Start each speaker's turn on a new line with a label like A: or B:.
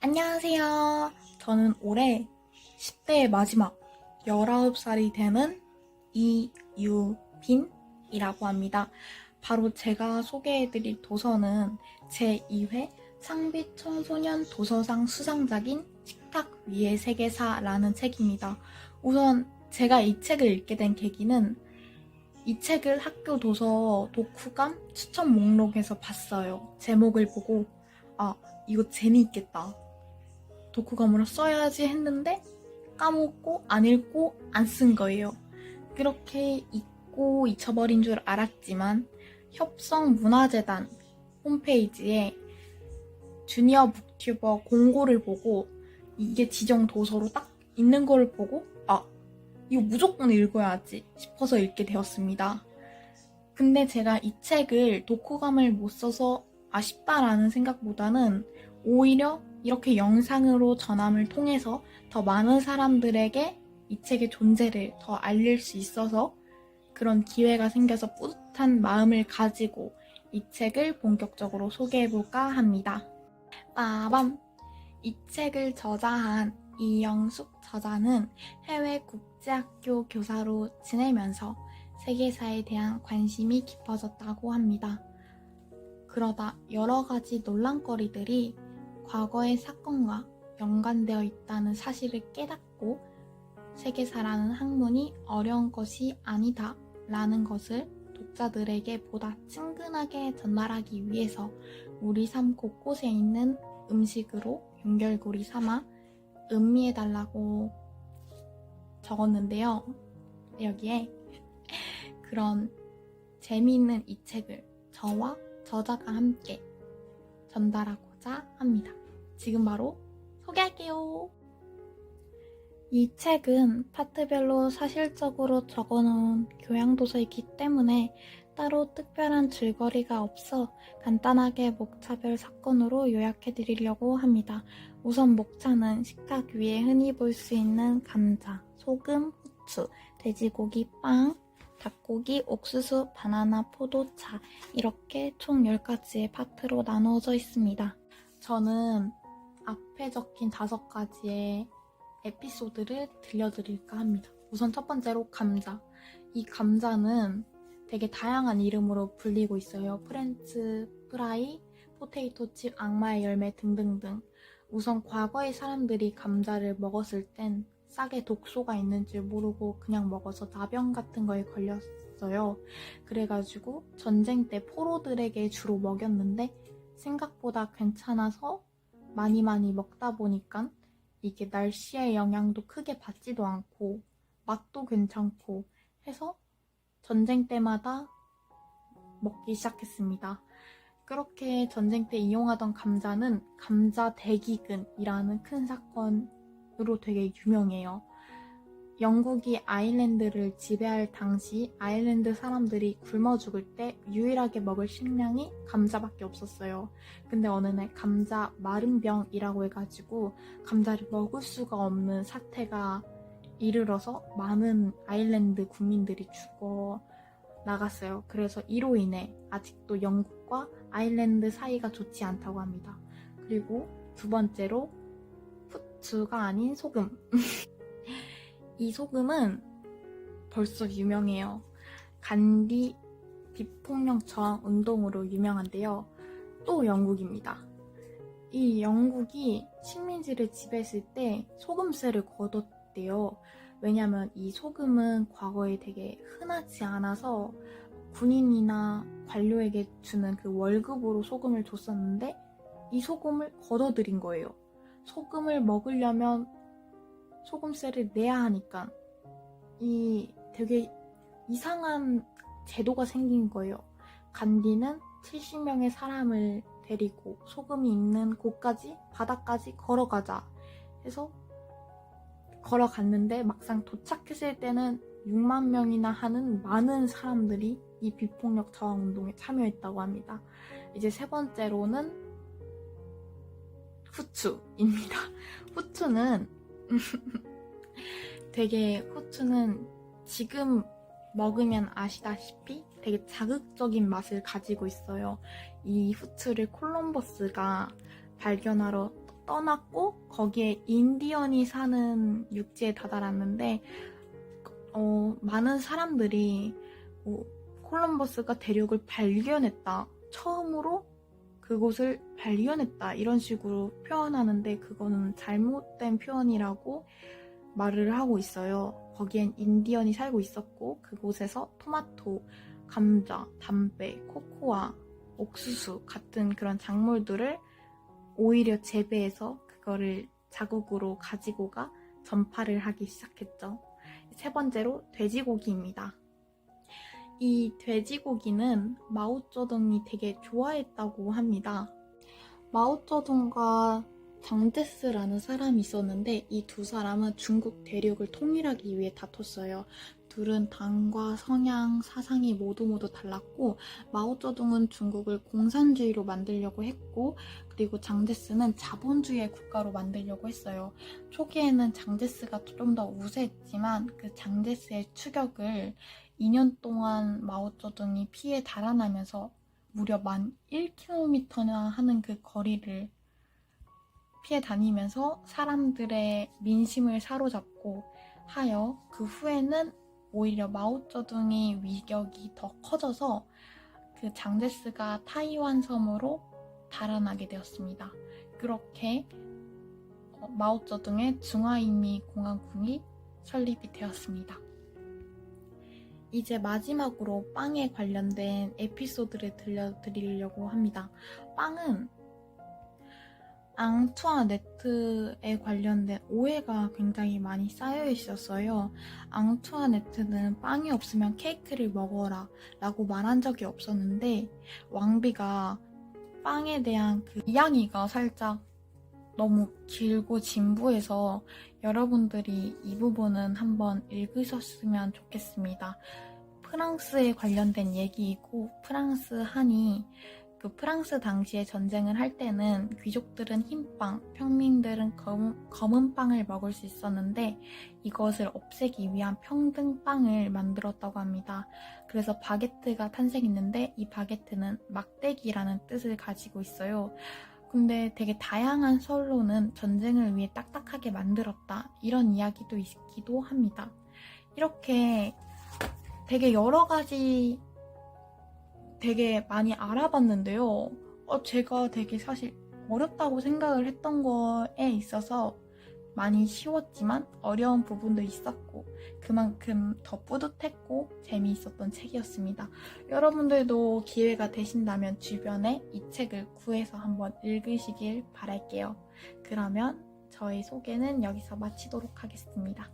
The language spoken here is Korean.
A: 안녕하세요. 저는 올해 10대의 마지막 19살이 되는 이유빈이라고 합니다. 바로 제가 소개해드릴 도서는 제2회 상비 청소년 도서상 수상작인 식탁 위의 세계사라는 책입니다. 우선 제가 이 책을 읽게 된 계기는 이 책을 학교 도서 독후감 추천 목록에서 봤어요. 제목을 보고 아 이거 재미있겠다. 독후감으로 써야지 했는데 까먹고 안 읽고 안 쓴 거예요. 그렇게 잊고 잊혀버린 줄 알았지만 협성문화재단 홈페이지에 주니어 북튜버 공고를 보고 이게 지정 도서로 딱 있는 걸 보고 아 이거 무조건 읽어야지 싶어서 읽게 되었습니다. 근데 제가 이 책을 독후감을 못 써서 아쉽다라는 생각보다는 오히려 이렇게 영상으로 전함을 통해서 더 많은 사람들에게 이 책의 존재를 더 알릴 수 있어서 그런 기회가 생겨서 뿌듯한 마음을 가지고 이 책을 본격적으로 소개해볼까 합니다. 빠밤! 이 책을 저자한 이영숙 저자는 해외 국제학교 교사로 지내면서 세계사에 대한 관심이 깊어졌다고 합니다. 그러다 여러 가지 논란거리들이 과거의 사건과 연관되어 있다는 사실을 깨닫고 세계사라는 학문이 어려운 것이 아니다 라는 것을 독자들에게 보다 친근하게 전달하기 위해서 우리 삶 곳곳에 있는 음식으로 연결고리 삼아 음미해달라고 적었는데요. 여기에 그런 재미있는 이 책을 저와 저자가 함께 전달하고 자 합니다. 지금 바로 소개할게요. 이 책은 파트별로 사실적으로 적어놓은 교양도서이기 때문에 따로 특별한 줄거리가 없어 간단하게 목차별 사건으로 요약해 드리려고 합니다. 우선 목차는 식탁 위에 흔히 볼 수 있는 감자, 소금, 후추, 돼지고기, 빵, 닭고기, 옥수수, 바나나, 포도차 이렇게 총 10가지의 파트로 나누어져 있습니다. 저는 앞에 적힌 다섯 가지의 에피소드를 들려드릴까 합니다. 우선 첫 번째로 감자. 이 감자는 되게 다양한 이름으로 불리고 있어요. 프렌치 프라이, 포테이토 칩, 악마의 열매 등등등. 우선 과거의 사람들이 감자를 먹었을 땐 싹에 독소가 있는 줄 모르고 그냥 먹어서 나병 같은 거에 걸렸어요. 그래가지고 전쟁 때 포로들에게 주로 먹였는데 생각보다 괜찮아서 많이 많이 먹다 보니까 이게 날씨의 영향도 크게 받지도 않고 맛도 괜찮고 해서 전쟁 때마다 먹기 시작했습니다. 그렇게 전쟁 때 이용하던 감자는 감자 대기근이라는 큰 사건으로 되게 유명해요. 영국이 아일랜드를 지배할 당시 아일랜드 사람들이 굶어 죽을 때 유일하게 먹을 식량이 감자밖에 없었어요. 근데 어느 날 감자 마른병이라고 해가지고 감자를 먹을 수가 없는 사태가 이르러서 많은 아일랜드 국민들이 죽어 나갔어요. 그래서 이로 인해 아직도 영국과 아일랜드 사이가 좋지 않다고 합니다. 그리고 두 번째로 후추가 아닌 소금. 이 소금은 벌써 유명해요. 간디 비폭력 저항 운동으로 유명한데요. 또 영국입니다. 이 영국이 식민지를 지배했을 때 소금세를 걷었대요. 왜냐면 이 소금은 과거에 되게 흔하지 않아서 군인이나 관료에게 주는 그 월급으로 소금을 줬었는데 이 소금을 걷어들인 거예요. 소금을 먹으려면 소금세를 내야 하니까 이 되게 이상한 제도가 생긴 거예요. 간디는 70명의 사람을 데리고 소금이 있는 곳까지 바다까지 걸어가자 해서 걸어갔는데 막상 도착했을 때는 6만 명이나 하는 많은 사람들이 이 비폭력 저항 운동에 참여했다고 합니다. 이제 세 번째로는 후추입니다. 후추는 되게 후추는 지금 먹으면 아시다시피 되게 자극적인 맛을 가지고 있어요. 이 후추를 콜럼버스가 발견하러 떠났고 거기에 인디언이 사는 육지에 다다랐는데 어, 많은 사람들이 뭐, 콜럼버스가 대륙을 발견했다. 처음으로 그곳을 발견했다. 이런 식으로 표현하는데 그거는 잘못된 표현이라고 말을 하고 있어요. 거기엔 인디언이 살고 있었고 그곳에서 토마토, 감자, 담배, 코코아, 옥수수 같은 그런 작물들을 오히려 재배해서 그거를 자국으로 가지고 가 전파를 하기 시작했죠. 세 번째로 돼지고기입니다. 이 돼지고기는 마오쩌둥이 되게 좋아했다고 합니다. 마오쩌둥과 장제스라는 사람이 있었는데 이 두 사람은 중국 대륙을 통일하기 위해 다퉜어요. 둘은 당과 성향, 사상이 모두 모두 달랐고 마오쩌둥은 중국을 공산주의로 만들려고 했고 그리고 장제스는 자본주의의 국가로 만들려고 했어요. 초기에는 장제스가 좀 더 우세했지만 그 장제스의 추격을 2년 동안 마오쩌둥이 피해 달아나면서 무려 만 1km나 하는 그 거리를 피해 다니면서 사람들의 민심을 사로잡고 하여 그 후에는 오히려 마오쩌둥의 위격이 더 커져서 그 장제스가 타이완 섬으로 달아나게 되었습니다. 그렇게 어, 마오쩌둥의 중화인미 공화국이 설립이 되었습니다. 이제 마지막으로 빵에 관련된 에피소드를 들려드리려고 합니다. 빵은 앙투아네트에 관련된 오해가 굉장히 많이 쌓여 있었어요. 앙투아네트는 빵이 없으면 케이크를 먹어라 라고 말한 적이 없었는데 왕비가 빵에 대한 그 이야기가 살짝 너무 길고 진부해서 여러분들이 이 부분은 한번 읽으셨으면 좋겠습니다. 프랑스에 관련된 얘기이고 프랑스 한이 그 프랑스 당시에 전쟁을 할 때는 귀족들은 흰빵, 평민들은 검은, 검은 빵을 먹을 수 있었는데 이것을 없애기 위한 평등빵을 만들었다고 합니다. 그래서 바게트가 탄생했는데 이 바게트는 막대기라는 뜻을 가지고 있어요. 근데 되게 다양한 설로는 전쟁을 위해 딱딱하게 만들었다. 이런 이야기도 있기도 합니다. 이렇게 되게 여러 가지 되게 많이 알아봤는데요. 어, 제가 되게 사실 어렵다고 생각을 했던 거에 있어서 많이 쉬웠지만 어려운 부분도 있었고 그만큼 더 뿌듯했고 재미있었던 책이었습니다. 여러분들도 기회가 되신다면 주변에 이 책을 구해서 한번 읽으시길 바랄게요. 그러면 저희 소개는 여기서 마치도록 하겠습니다.